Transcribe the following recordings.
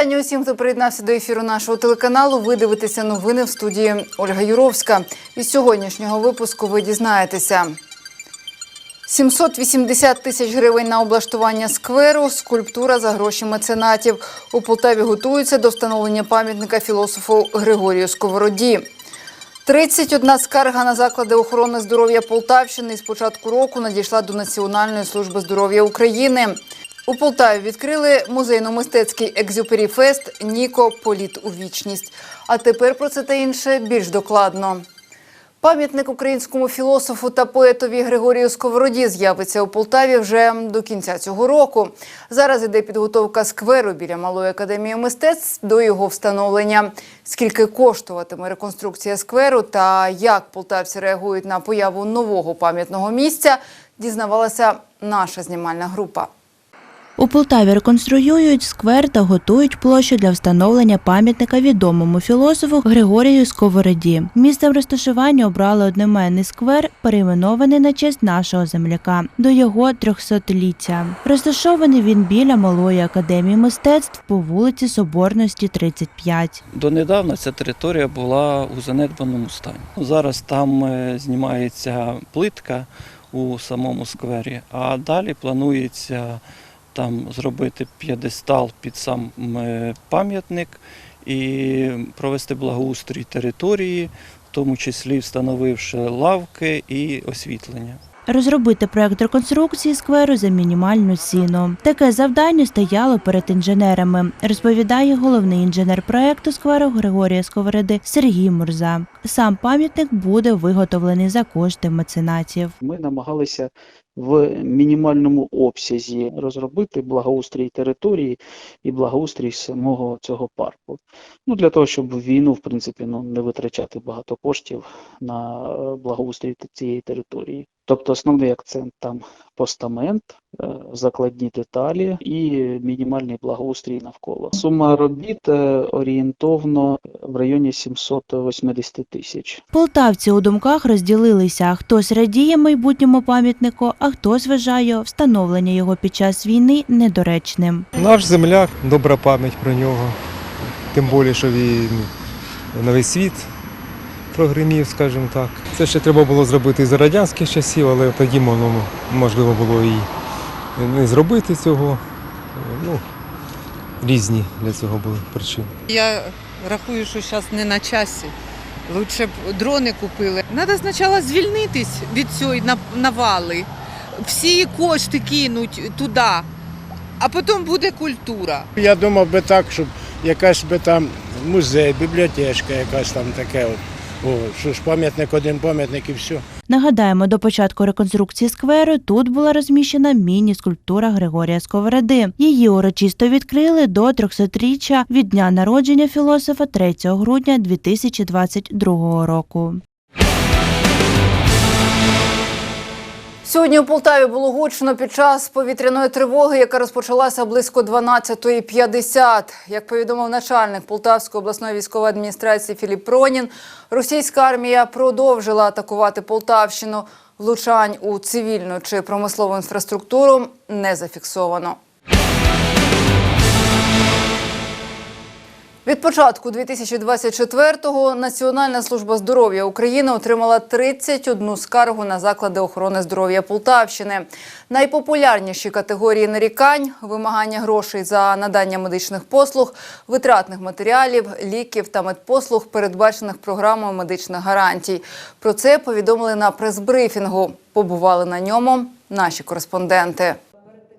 Вітання усім, хто приєднався до ефіру нашого телеканалу. Ви дивитеся новини в студії Ольга Юровська. Із сьогоднішнього випуску ви дізнаєтеся. 780 тисяч гривень на облаштування скверу, скульптура за гроші меценатів. У Полтаві готуються до встановлення пам'ятника філософу Григорію Сковороді. 31 скарга на заклади охорони здоров'я Полтавщини з початку року надійшла до Національної служби здоров'я України. У Полтаві відкрили музейно-мистецький екзюпері-фест Ніко Політ у вічність. А тепер про це та інше більш докладно. Пам'ятник українському філософу та поетові Григорію Сковороді з'явиться у Полтаві вже до кінця цього року. Зараз іде підготовка скверу біля Малої академії мистецтв до його встановлення. Скільки коштуватиме реконструкція скверу та як полтавці реагують на появу нового пам'ятного місця, дізнавалася наша знімальна група. У Полтаві реконструюють сквер та готують площу для встановлення пам'ятника відомому філософу Григорію Сковороді. Місцем розташування обрали одноіменний сквер, перейменований на честь нашого земляка до його трьохсотліття. Розташований він біля Малої академії мистецтв по вулиці Соборності, 35. Донедавна ця територія була у занедбаному стані. Зараз там е, знімається плитка у самому сквері, а далі планується там зробити п'єдестал під сам е, пам'ятник і провести благоустрій території, в тому числі встановивши лавки і освітлення. Розробити проект реконструкції скверу за мінімальну ціну. Таке завдання стояло перед інженерами, розповідає головний інженер проекту скверу Григорія Сковороди Сергій Мурза. Сам пам'ятник буде виготовлений за кошти меценатів. Ми намагалися в мінімальному обсязі розробити благоустрій території і благоустрій самого цього парку. Ну, для того, щоб війну, в принципі, ну, не витрачати багато коштів на е, благоустрій цієї території. Тобто основний акцент там постамент, е, закладні деталі і мінімальний благоустрій навколо. Сума робіт е, орієнтовно в районі 780 тисяч. Полтавці у думках розділилися: хтось радіє майбутньому пам'ятнику, а хтось вважає встановлення його під час війни недоречним. Наш земляк, добра пам'ять про нього. Тим більше, що він на весь світ прогримів, скажімо так. Це ще треба було зробити за радянських часів, але тоді воно можливо було і не зробити цього. Ну, різні для цього були причини. Я рахую, що зараз не на часі. Лучше б дрони купили. Треба спочатку звільнитись від цієї навали. Всі кошти кинуть туди, а потім буде культура. Я думав би так, щоб якась би там музей, бібліотечка, якась там таке. От. О, що ж пам'ятник, один пам'ятник і все. Нагадаємо, до початку реконструкції скверу тут була розміщена міні-скульптура Григорія Сковороди. Її урочисто відкрили до 300-річчя від дня народження філософа 3 грудня 2022 року. Сьогодні у Полтаві було гучно під час повітряної тривоги, яка розпочалася близько 12.50. Як повідомив начальник Полтавської обласної військової адміністрації Філіп Пронін, російська армія продовжила атакувати Полтавщину. Влучань у цивільну чи промислову інфраструктуру не зафіксовано. Від початку 2024-го Національна служба здоров'я України отримала 31 скаргу на заклади охорони здоров'я Полтавщини. Найпопулярніші категорії нарікань – вимагання грошей за надання медичних послуг, витратних матеріалів, ліків та медпослуг, передбачених програмою медичних гарантій. Про це повідомили на прес-брифінгу. Побували на ньому наші кореспонденти.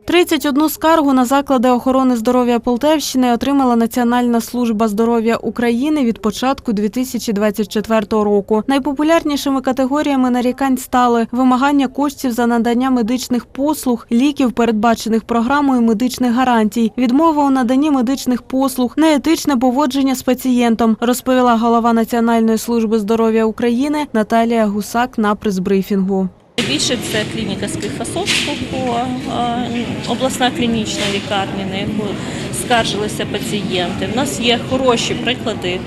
31 скаргу на заклади охорони здоров'я Полтавщини отримала Національна служба здоров'я України від початку 2024 року. Найпопулярнішими категоріями нарікань стали вимагання коштів за надання медичних послуг, ліків, передбачених програмою медичних гарантій, відмова у наданні медичних послуг, неетичне поводження з пацієнтом, розповіла голова Національної служби здоров'я України Наталія Гусак на прес-брифінгу. Найбільше це клініка Склифосовського, е, обласна клінічна лікарня, на яку скаржилися пацієнти. У нас є хороші приклади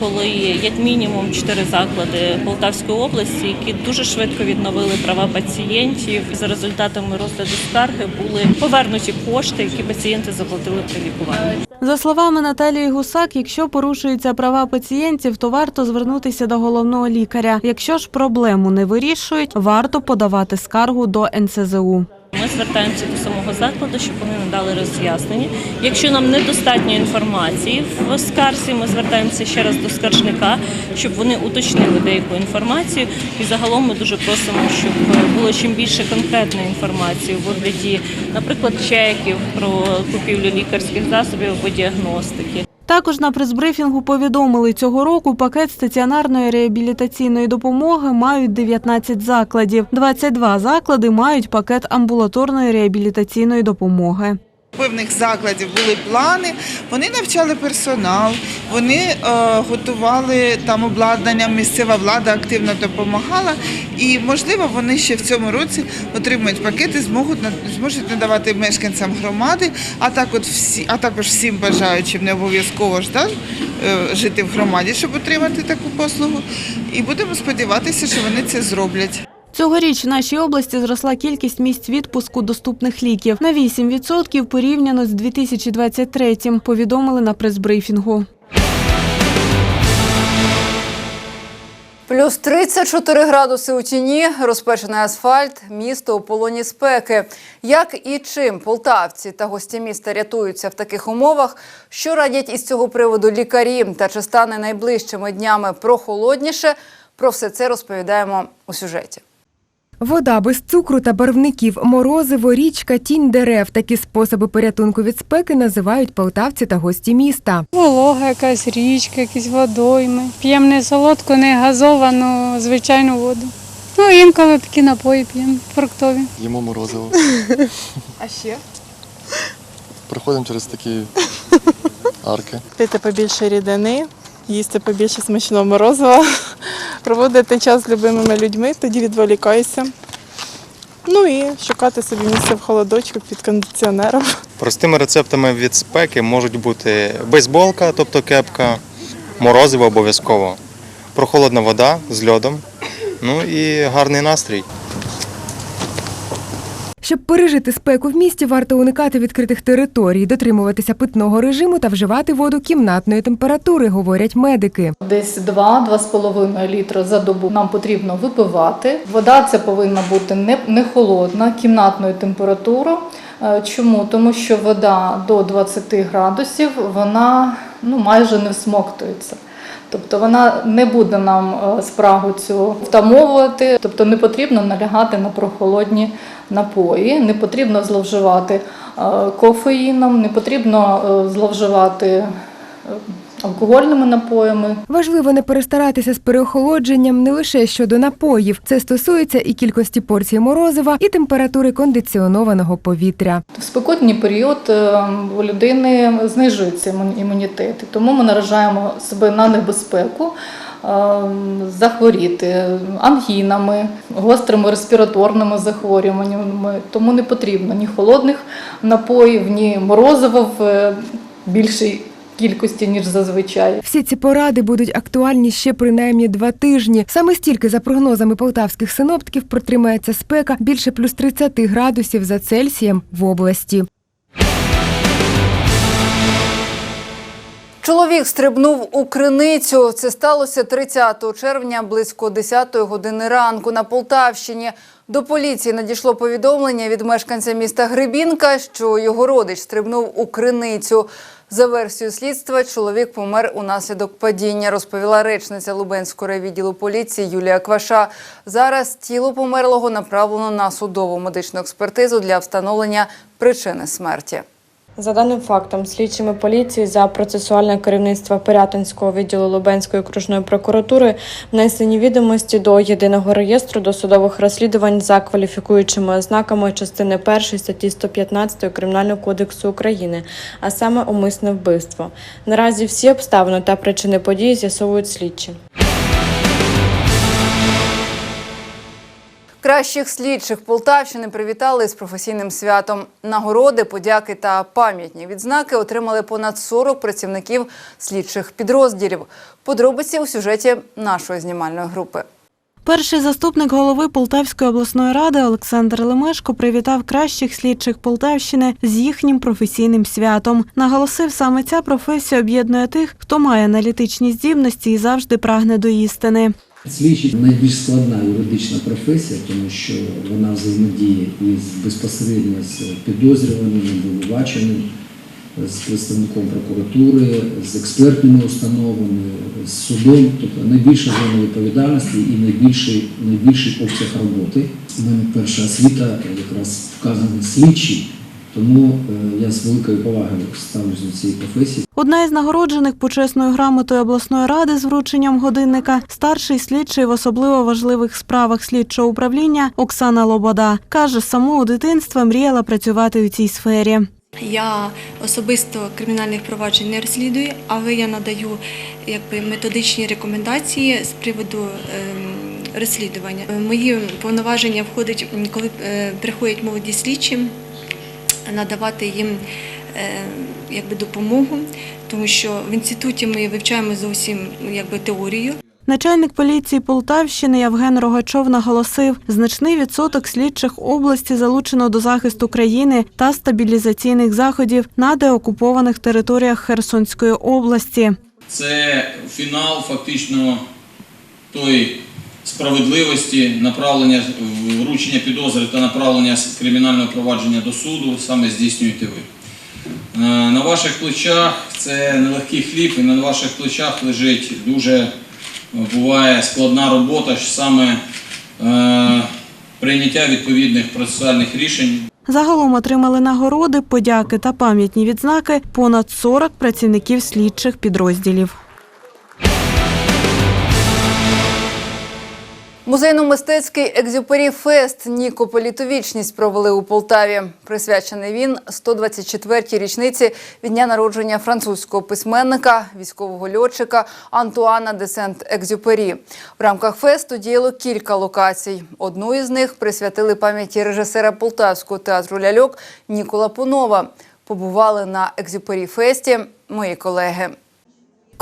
коли як мінімум чотири заклади Полтавської області, які дуже швидко відновили права пацієнтів. За результатами розгляду скарги були повернуті кошти, які пацієнти заплатили при лікуванні. За словами Наталії Гусак, якщо порушуються права пацієнтів, то варто звернутися до головного лікаря. Якщо ж проблему не вирішують, варто подавати скаргу до НСЗУ. Ми звертаємося до самого закладу, щоб вони надали роз'яснення. Якщо нам недостатньо інформації в скарзі, ми звертаємося ще раз до скаржника, щоб вони уточнили деяку інформацію. І загалом ми дуже просимо, щоб було чим більше конкретної інформації у вигляді, наприклад, чеків про купівлю лікарських засобів або діагностики. Також на прес-брифінгу повідомили, цього року пакет стаціонарної реабілітаційної допомоги мають 19 закладів. 22 заклади мають пакет амбулаторної реабілітаційної допомоги. Певних закладів були плани, вони навчали персонал, вони е, готували там обладнання, місцева влада активно допомагала. І можливо, вони ще в цьому році отримають пакети, зможуть зможуть надавати мешканцям громади, а так от всі, а також всім бажаючим не обов'язково ж да, е, жити в громаді, щоб отримати таку послугу. І будемо сподіватися, що вони це зроблять. Цьогоріч в нашій області зросла кількість місць відпуску доступних ліків на 8% порівняно з 2023-м, повідомили на прес-брифінгу. Плюс 34 градуси у тіні, розпечений асфальт, місто у полоні спеки. Як і чим полтавці та гості міста рятуються в таких умовах? Що радять із цього приводу лікарі? Та чи стане найближчими днями прохолодніше? Про все це розповідаємо у сюжеті. Вода без цукру та барвників, морозиво, річка, тінь дерев. Такі способи порятунку від спеки називають полтавці та гості міста. Волога, якась річка, якісь водойми. П'ємо не солодку, не газовану, звичайну воду. Ну, інколи такі напої п'ємо, фруктові. Їмо морозиво. А ще? Проходимо через такі арки. Пити побільше рідини, їсти побільше смачного морозива, проводити час з любимими людьми, тоді відволікаюся. Ну і шукати собі місце в холодочку під кондиціонером. Простими рецептами від спеки можуть бути бейсболка, тобто кепка, морозиво обов'язково, прохолодна вода з льодом, ну і гарний настрій. Щоб пережити спеку в місті, варто уникати відкритих територій, дотримуватися питного режиму та вживати воду кімнатної температури, говорять медики. Десь 2-2,5 літра за добу нам потрібно випивати. Вода ця повинна бути не, холодна, кімнатної температури. Е, Чому? Тому що вода до 20 градусів вона ну, майже не всмоктується. Тобто вона не буде нам е, спрагу цю втамовувати, тобто не потрібно налягати на прохолодні напої, не потрібно зловживати е, кофеїном, не потрібно зловживати алкогольними напоями. Важливо не перестаратися з переохолодженням не лише щодо напоїв. Це стосується і кількості порцій морозива, і температури кондиціонованого повітря. В спекотній період е, у людини знижується імун- імунітет, тому ми наражаємо себе на небезпеку е, захворіти ангінами, гострими респіраторними захворюваннями. Тому не потрібно ні холодних напоїв, ні морозива в е, більшій кількості, ніж зазвичай. Всі ці поради будуть актуальні ще принаймні два тижні. Саме стільки, за прогнозами полтавських синоптиків, протримається спека більше плюс 30 градусів за Цельсієм в області. Чоловік стрибнув у криницю. Це сталося 30 червня близько 10 години ранку на Полтавщині. До поліції надійшло повідомлення від мешканця міста Гребінка, що його родич стрибнув у криницю. За версією слідства, чоловік помер унаслідок падіння, розповіла речниця Лубенського райвідділу поліції Юлія Кваша. Зараз тіло померлого направлено на судову медичну експертизу для встановлення причини смерті. За даним фактом, слідчими поліції за процесуальне керівництво Пирятинського відділу Лубенської окружної прокуратури внесені відомості до єдиного реєстру досудових розслідувань за кваліфікуючими ознаками частини 1 статті 115 Кримінального кодексу України, а саме умисне вбивство. Наразі всі обставини та причини події з'ясовують слідчі. Кращих слідчих Полтавщини привітали з професійним святом. Нагороди, подяки та пам'ятні відзнаки отримали понад 40 працівників слідчих підрозділів. Подробиці у сюжеті нашої знімальної групи. Перший заступник голови Полтавської обласної ради Олександр Лемешко привітав кращих слідчих Полтавщини з їхнім професійним святом. Наголосив, саме ця професія об'єднує тих, хто має аналітичні здібності і завжди прагне до істини. Слідчий найбільш складна юридична професія, тому що вона взаємодіє із безпосередньо з підозрюваним, обвинуваченим, з представником прокуратури, з експертними установами, з судом. Тобто найбільша зона відповідальності і найбільший, найбільший обсяг роботи. У мене перша освіта якраз вказана слідчий, тому е, я з великою повагою ставлюсь до цієї професії. Одна із нагороджених почесною грамотою обласної ради з врученням годинника старший слідчий в особливо важливих справах слідчого управління Оксана Лобода каже, з самого дитинства мріяла працювати у цій сфері. Я особисто кримінальних проваджень не розслідую, але я надаю якби методичні рекомендації з приводу ем, розслідування. Мої повноваження входить, коли е, приходять молоді слідчі, надавати їм е, якби допомогу, тому що в інституті ми вивчаємо зовсім якби теорію. Начальник поліції Полтавщини Євген Рогачов наголосив, значний відсоток слідчих області залучено до захисту країни та стабілізаційних заходів на деокупованих територіях Херсонської області. Це фінал фактично тої справедливості, направлення вручення підозри та направлення кримінального провадження до суду саме здійснюєте ви. Е, На ваших плечах це нелегкий хліб, і на ваших плечах лежить дуже е, буває складна робота, саме е, прийняття відповідних процесуальних рішень. Загалом отримали нагороди, подяки та пам'ятні відзнаки понад 40 працівників слідчих підрозділів. Музейно-мистецький екзюпері фест Нікополітовічність провели у Полтаві. Присвячений він 124-й річниці від дня народження французького письменника, військового льотчика Антуана де Сент-Екзюпері. В рамках фесту діяло кілька локацій. Одну із них присвятили пам'яті режисера Полтавського театру ляльок Нікола Пунова. Побували на екзюпері фесті мої колеги.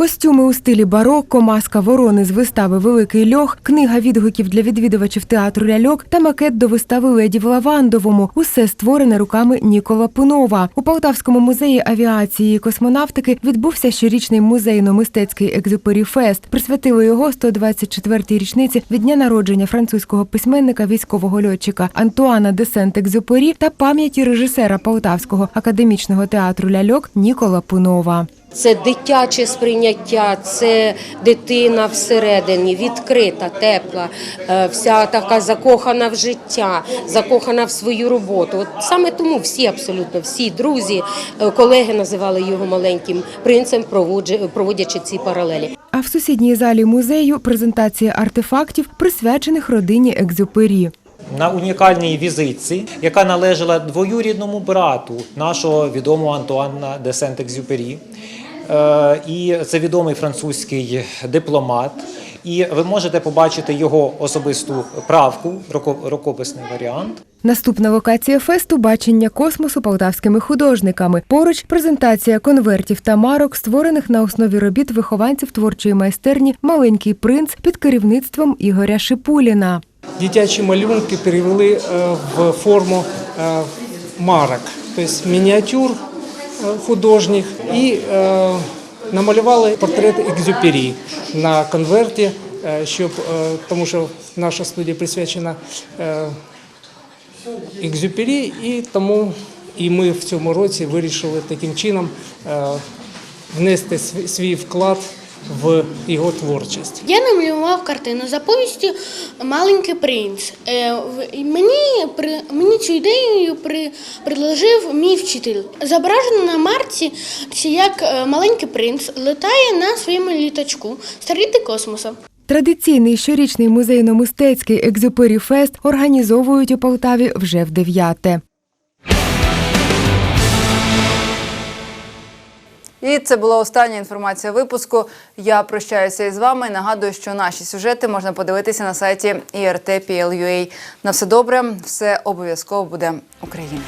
Костюми у стилі барокко, маска ворони з вистави Великий льох, книга відгуків для відвідувачів театру ляльок та макет до вистави Леді в Лавандовому. Усе створене руками Нікола Пунова. У Полтавському музеї авіації і космонавтики відбувся щорічний музейно-мистецький екзюпері фест. Присвятили його 124-й річниці від дня народження французького письменника військового льотчика Антуана де Сент-Екзюпері та пам'яті режисера Полтавського академічного театру ляльок Нікола Пунова. Це дитяче сприйняття, це дитина всередині, відкрита, тепла, е, вся така закохана в життя, закохана в свою роботу. От саме тому всі, абсолютно всі друзі, е, колеги називали його маленьким принцем, проводячи ці паралелі. А в сусідній залі музею презентація артефактів, присвячених родині Екзюпері. на унікальній візитці, яка належала двоюрідному брату нашого відомого Антуана де Сент-Екзюпері. Е, І це відомий французький дипломат. І ви можете побачити його особисту правку, рукописний варіант. Наступна локація фесту бачення космосу полтавськими художниками. Поруч презентація конвертів та марок, створених на основі робіт вихованців творчої майстерні Маленький принц під керівництвом Ігоря Шипуліна. Дитячі малюнки перевели е, в форму е, марок, тобто мініатюр художніх, і е, намалювали портрет Екзюпері на конверті, е, щоб, е, тому що наша студія присвячена Екзюпері, і тому і ми в цьому році вирішили таким чином внести свій вклад в його творчість. Я намалював картину за повістю Маленький принц. Е, мені, при, мені цю ідею при, предложив мій вчитель. Зображено на марці, як е, маленький принц летає на своєму літачку старіти космосу. Традиційний щорічний музейно-мистецький екзюпері фест організовують у Полтаві вже в дев'яте. І це була остання інформація випуску. Я прощаюся із вами. Нагадую, що наші сюжети можна подивитися на сайті IRT.PL.UA. На все добре, все обов'язково буде Україна.